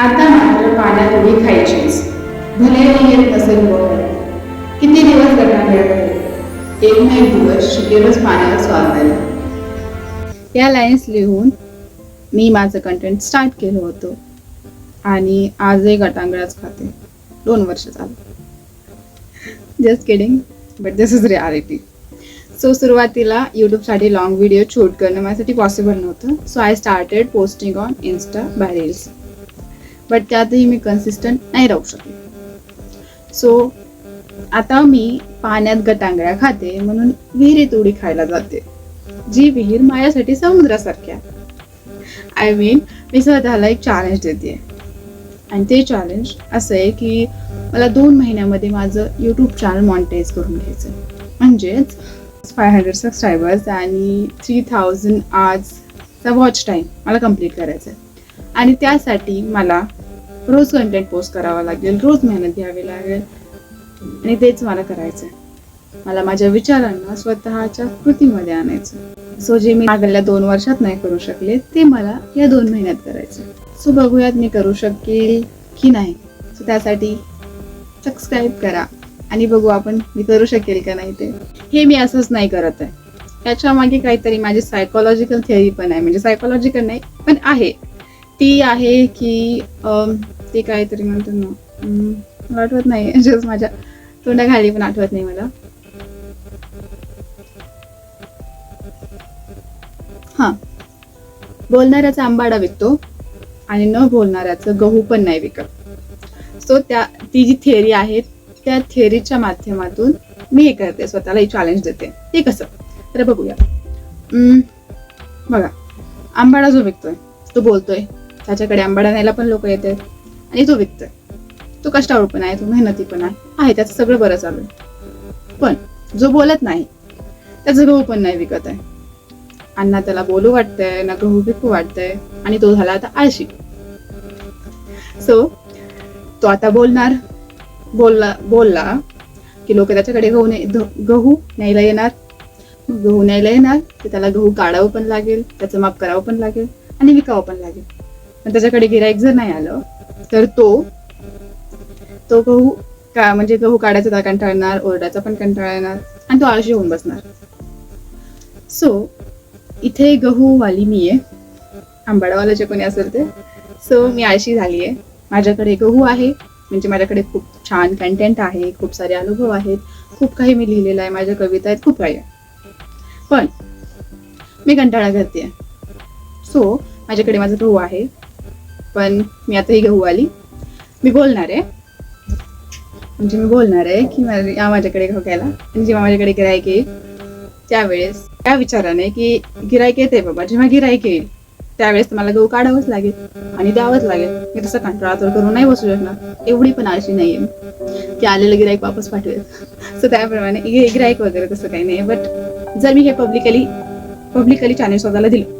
आता मात्र पाण्यात उडी खायचीच. भले येत नसेल किती दिवस करणार एक ना एक दिवस शिकेलच पाण्यावर स्वाद द्यायला या लाईन्स लिहून मी माझं कंटेंट स्टार्ट केलं होतं. आणि आजही गटांगळाच खाते. दोन वर्ष झालं. Just kidding but this is reality so सुरुवातीला यूट्यूबसाठी लॉंग व्हिडिओ शूट करणं माझ्यासाठी पॉसिबल नव्हतं. So I started posting on insta by reels but त्यातही मी कन्सिस्टंट नाही राहू शकले. सो आता मी पाण्यात गटांगळ्या खाते म्हणून विहिरीत उडी खायला जाते जी विहीर माझ्यासाठी समुद्रासारखी आहे. आय मीन मी स्वतःला एक चॅलेंज देते. आणि ते चॅलेंज असं आहे की मला दोन महिन्यामध्ये माझं यूट्यूब चॅनल मॉनिटाईज करून घ्यायचं म्हणजेच फाय हंड्रेड सबस्क्रायबर्स आणि थ्री थाउजंड आजचा वॉच टाईम मला कंप्लीट करायचं आहे. आणि त्यासाठी मला रोज कंटेंट पोस्ट करावा लागेल रोज मेहनत घ्यावी लागेल. आणि तेच मला करायचं आहे मला माझ्या विचारांना स्वतःच्या कृतीमध्ये आणायचं. सो जे मी मागल्या दोन वर्षात नाही करू शकले ते मला या दोन महिन्यात करायचं सो बघूयात मी करू शकेल की नाही. सो त्यासाठी सबस्क्राईब करा. आणि बघू आपण मी करू शकेल का नाही ते. हे मी असंच नाही करत आहे. त्याच्यामागे काहीतरी माझी सायकोलॉजिकल थिअरी पण आहे. म्हणजे सायकोलॉजिकल नाही पण आहे. ती आहे की अम, ते काहीतरी म्हणतात ना मला आठवत नाही जस्ट माझ्या तोंडाखाली पण आठवत नाही मला. हा. बोलणाऱ्याचा आंबाडा विकतो आणि न बोलणाऱ्याचं गहू पण नाही विकत. सो त्या ती जी थेरी आहे त्या थेरीच्या माध्यमातून मी हे करते स्वतःला चॅलेंज देते. ते कसं? तर बघूया. बघा. आंबाडा जो विकतोय तो बोलतोय. त्याच्याकडे आंबाडा न्यायला पण लोक येतात. आणि तो विकतोय. तो कष्टाळू पण आहे तो मेहनती पण आहे. त्याचं सगळं बरं चालू आहे. पण जो बोलत नाही त्याचं गहू पण नाही विकत आहे. अण्णा त्याला बोलू वाटतंय ना गहू विकू वाटतंय आणि तो झाला आता आळशी. सो तो आता बोलणार बोलला बोलला की लोक त्याच्याकडे गहू ने गहू न्यायला येणार. गहू न्यायला येणार की त्याला गहू काढावं पण लागेल त्याचं माप करावं पण लागेल आणि विकावं पण लागेल. पण त्याच्याकडे गिराईक जर नाही आलं तर तो तो गहू का म्हणजे गहू काढायचा त्याला कंटाळणार ओरडायचा पण कंटाळा येणार आणि तो आळशी होऊन बसणार. सो इथे गहूवाली मी आहे आंबाडावाला जे कोणी असेल ते. सो मी आळशी झाली आहे माझ्याकडे गहू आहे. म्हणजे माझ्याकडे खूप छान कंटेंट आहे खूप सारे अनुभव आहेत. खूप काही मी लिहिलेलं आहे. माझ्या कविता आहेत खूप काही पण मी कंटाळा करते सो माझ्याकडे माझा गहू आहे. पण मी आता ही गहू आली. मी बोलणार आहे. म्हणजे मी बोलणार आहे की या माझ्याकडे गहू घ्यायला. आणि जेव्हा माझ्याकडे गिरायक येईल त्यावेळेस त्या विचाराने की गिरायक येते बाबा जेव्हा गिरायक येईल त्यावेळेस तुम्हाला गहू काढावंच लागेल आणि द्यावंच लागेल. मी तसं कंटाळा तर करून नाही बसू शकणार. एवढी पण आळशी नाहीये की आलेलं गिरायक वापस पाठवेल. सो त्याप्रमाणे गिरायक वगैरे तसं काही नाही बट जर मी हे पब्लिकली पब्लिकली चॅनेल स्वतःला दिलं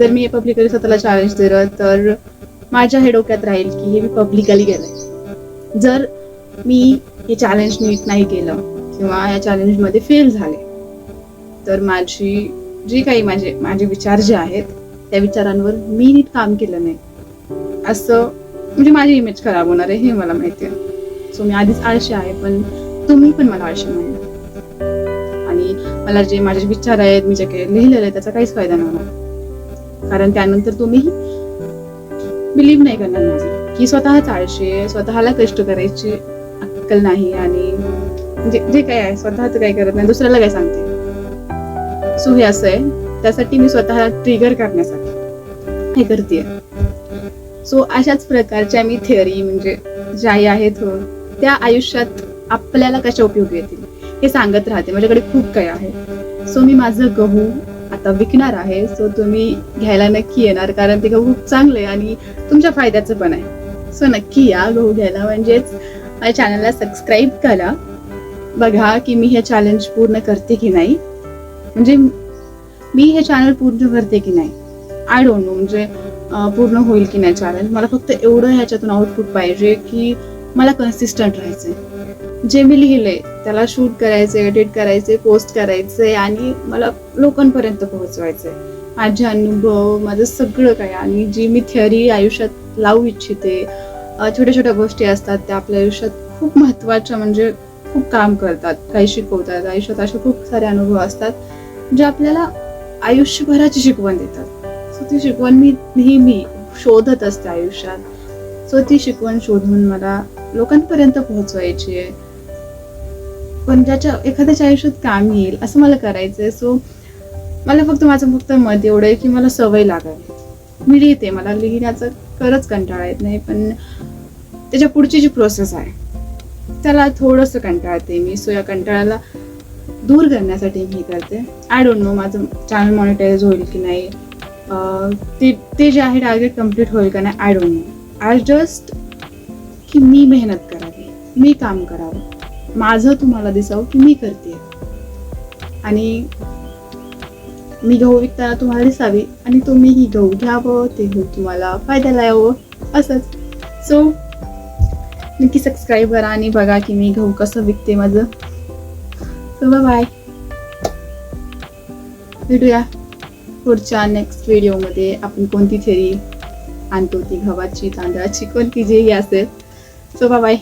जर मी पब्लिकली स्वतःला चॅलेंज दिलं तर माझ्या हे डोक्यात राहील की हे मी पब्लिकली गेलंय जर मी हे चॅलेंज नीट नाही केलं किंवा या चॅलेंजमध्ये फेल झाले तर माझी जी काही माझे माझे विचार जे आहेत त्या विचारांवर मी नीट काम केलं नाही. असं म्हणजे माझी इमेज खराब होणार आहे हे मला माहिती आहे. सो मी आधीच आळशी आहे पण तुम्ही पण मला आळशी म्हणा. आणि मला जे माझे विचार आहेत मी जे काही लिहिलेलं आहे त्याचा काहीच फायदा नाही होणार. कारण त्यानंतर तुम्ही बिलीव्ह नाही करणार माझं. की स्वतःच आळशी आहे स्वतःला कष्ट करायची अक्कल नाही आणि म्हणजे जे काय आहे स्वतःच काही करत नाही दुसऱ्याला काय सांगते? सो हे असं आहे. त्यासाठी मी स्वतःला ट्रिगर करण्यासाठी हे करते सो अशाच प्रकारच्या मी थिअरी म्हणजे ज्या आहेत त्या आयुष्यात आपल्याला कशा उपयोगी येतील हे सांगत राहते. माझ्याकडे खूप काही आहे. सो मी माझं गहू आता विकणार आहे सो तुम्ही घ्यायला नक्की येणार कारण ते गहू खूप आहे आणि तुमच्या फायद्याचं पण आहे. सो नक्की या गहू घ्यायला म्हणजेच माझ्या चॅनलला सबस्क्राईब करा. बघा की मी हे चॅलेंज पूर्ण करते की नाही. म्हणजे मी हे चॅनल पूर्ण करते की नाही. आय डोंट नो म्हणजे पूर्ण होईल की नाही चॅलेंज मला फक्त एवढं ह्याच्यातून आउटपुट पाहिजे की मला कन्सिस्टंट राहायचंय. जे मी लिहिले त्याला शूट करायचे एडिट करायचे पोस्ट करायचे आणि मला लोकांपर्यंत पोहोचवायचंय. माझे अनुभव माझं सगळं काय आणि जी मी थिअरी आयुष्यात लावू इच्छिते छोट्या छोट्या गोष्टी असतात त्या आपल्या आयुष्यात खूप महत्त्वाच्या म्हणजे खूप काम करतात काही शिकवतात. आयुष्यात असे खूप सारे अनुभव असतात जे आपल्याला आयुष्यभराची शिकवण देतात. सो ती शिकवण मी नेहमी शोधत असते आयुष्यात. सो ती शिकवण शोधून मला लोकांपर्यंत पोहोचवायची आहे. पण ज्याच्या एखाद्याच्या आयुष्यात काम येईल असं मला करायचंय. सो मला फक्त माझं फक्त मत एवढं आहे की मला सवय लागावी. मी लिहिते मला लिहिण्याचं खरंच कंटाळा येत नाही पण त्याच्या पुढची जी प्रोसेस आहे त्याला थोडंसं कंटाळते मी. सो या कंटाळ्याला दूर करण्यासाठी मी करते. आय डोंट नो माझं चॅनल मॉनिटाईज होईल की नाही. ते ते जे आहे टार्गेट कंप्लीट होईल का नाही I don't know as just की मी मेहनत करावी मी काम करावं. माझं तुम्हाला दिसावं की मी करते आणि मी गहू विकताना तुम्हाला दिसावी आणि तुम्ही ही गहू घ्यावं ते गहू तुम्हाला फायद्याला यावं असंच. सो नक्की सबस्क्राईब करा आणि बघा की मी गहू कसं विकते माझं. सो बाय भेटूया पुढच्या नेक्स्ट व्हिडिओमध्ये आपण कोणती थेरी आणतो ती गव्हाची तांदळाची कोणती जेही असेल सो बाय